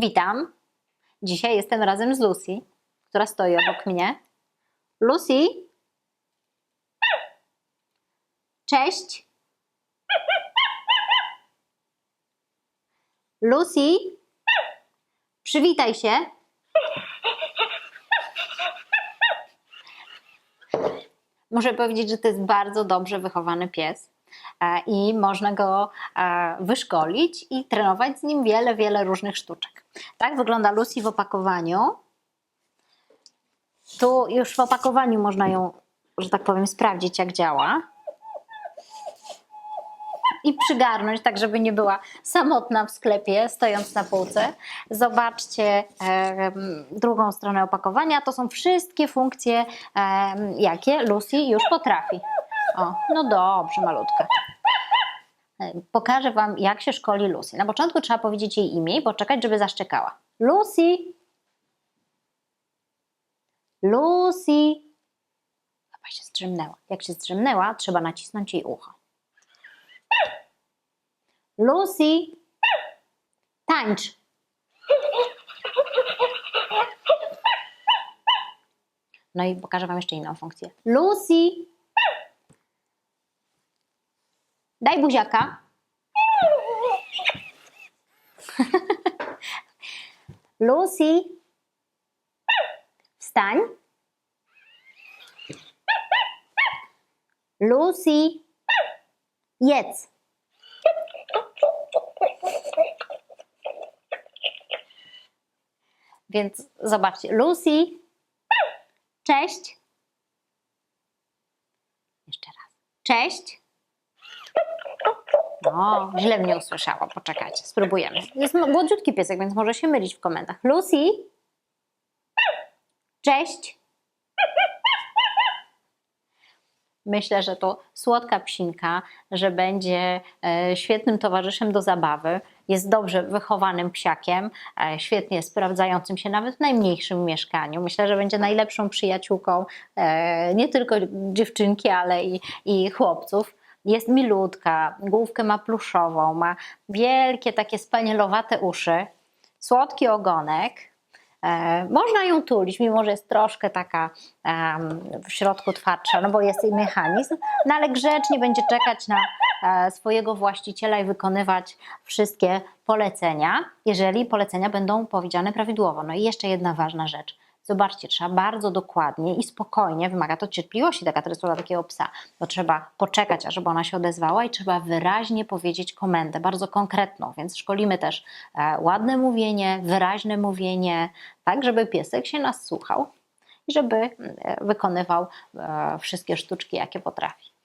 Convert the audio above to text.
Witam. Dzisiaj jestem razem z Lucy, która stoi obok mnie. Lucy? Cześć. Lucy? Przywitaj się. Muszę powiedzieć, że to jest bardzo dobrze wychowany pies i można go e, wyszkolić i trenować z nim wiele, wiele różnych sztuczek. Tak wygląda Lucy w opakowaniu. Tu już w opakowaniu można ją, że tak powiem, sprawdzić, jak działa. I przygarnąć, tak żeby nie była samotna w sklepie, stojąc na półce. Zobaczcie em, drugą stronę opakowania. To są wszystkie funkcje, em, jakie Lucy już potrafi. O, no dobrze, malutka. E, Pokażę Wam, jak się szkoli Lucy. Na początku trzeba powiedzieć jej imię i poczekać, żeby zaszczekała. Lucy! Lucy! Chyba się zdrzemnęła. Jak się zdrzemnęła, trzeba nacisnąć jej ucho. Lucy! Tańcz! No i pokażę Wam jeszcze inną funkcję. Lucy! Daj buziaka. Lucy. Wstań. Lucy. Jedz. Więc zobaczcie. Lucy. Cześć. Jeszcze raz. Cześć. O, źle mnie usłyszała. Poczekajcie, spróbujemy. Jest młodziutki piesek, więc może się mylić w komendach. Lucy? Cześć. Myślę, że to słodka psinka, że będzie e, świetnym towarzyszem do zabawy. Jest dobrze wychowanym psiakiem, e, świetnie sprawdzającym się nawet w najmniejszym mieszkaniu. Myślę, że będzie najlepszą przyjaciółką e, nie tylko dziewczynki, ale i, i chłopców. Jest milutka, główkę ma pluszową, ma wielkie takie spanielowate uszy, słodki ogonek. E, można ją tulić, mimo że jest troszkę taka w środku twardsza, no bo jest jej mechanizm, no ale grzecznie będzie czekać na e, swojego właściciela i wykonywać wszystkie polecenia, jeżeli polecenia będą powiedziane prawidłowo. No i jeszcze jedna ważna rzecz. Zobaczcie, trzeba bardzo dokładnie i spokojnie, wymaga to cierpliwości taka trysowa takiego psa, bo trzeba poczekać, ażeby ona się odezwała i trzeba wyraźnie powiedzieć komendę, bardzo konkretną, więc szkolimy też e, ładne mówienie, wyraźne mówienie, tak żeby piesek się nas słuchał i żeby e, wykonywał e, wszystkie sztuczki, jakie potrafi.